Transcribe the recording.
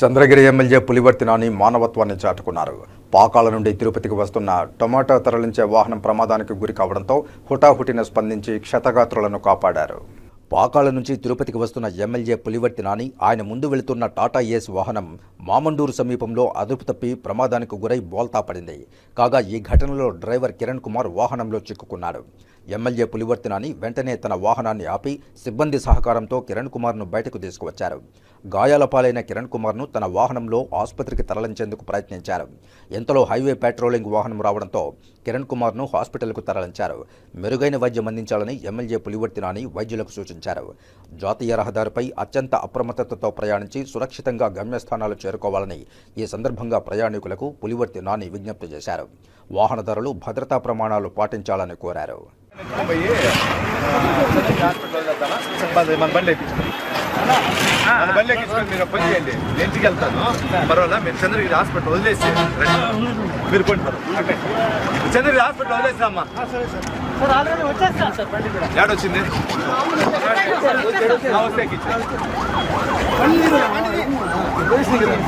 Chandragiri MLA Pulivarthi Nani మానవత్వాన్ని చాటుకున్నారు. పాకాల నుండి తిరుపతికి వస్తున్న టొమాటో తరలించే వాహనం ప్రమాదానికి గురి కావడంతో హుటాహుటిన స్పందించి క్షతగాత్రులను కాపాడారు. పాకాల నుంచి తిరుపతికి వస్తున్న ఎమ్మెల్యే పులివర్తి నాని ఆయన ముందు వెళుతున్న టాటా ఏస్ వాహనం మామండూరు సమీపంలో అదుపు తప్పి ప్రమాదానికి గురై బోల్తా పడింది. కాగా ఈ ఘటనలో డ్రైవర్ కిరణ్ కుమార్ వాహనంలో చిక్కుకున్నాడు. ఎమ్మెల్యే పులివర్తినాని వెంటనే తన వాహనాన్ని ఆపి సిబ్బంది సహకారంతో కిరణ్ కుమార్ను బయటకు తీసుకువచ్చారు. గాయాల పాలైన కిరణ్ కుమార్ను తన వాహనంలో ఆసుపత్రికి తరలించేందుకు ప్రయత్నించారు. ఇంతలో హైవే పెట్రోలింగ్ వాహనం రావడంతో కిరణ్ కుమార్ను హాస్పిటల్కు తరలించారు. మెరుగైన వైద్యం అందించాలని ఎమ్మెల్యే పులివర్తినాని వైద్యులకు సూచించారు. జాతీయ రహదారిపై అత్యంత అప్రమత్తతతో ప్రయాణించి సురక్షితంగా గమ్యస్థానాలు చేరుకోవాలని ఈ సందర్భంగా ప్రయాణికులకు పులివర్తి నాని విజ్ఞప్తి చేశారు వాహనదారులు భద్రతా ప్రమాణాలు పాటించాలని కోరారు పోయి హాస్పిటల్ పని చేయండి వెళ్తాను మీరు హాస్పిటల్ వదిలేసి మీరు చంద్రగిరి హాస్పిటల్ సార్ ఏడొచ్చింది பேசிக்கிறேன்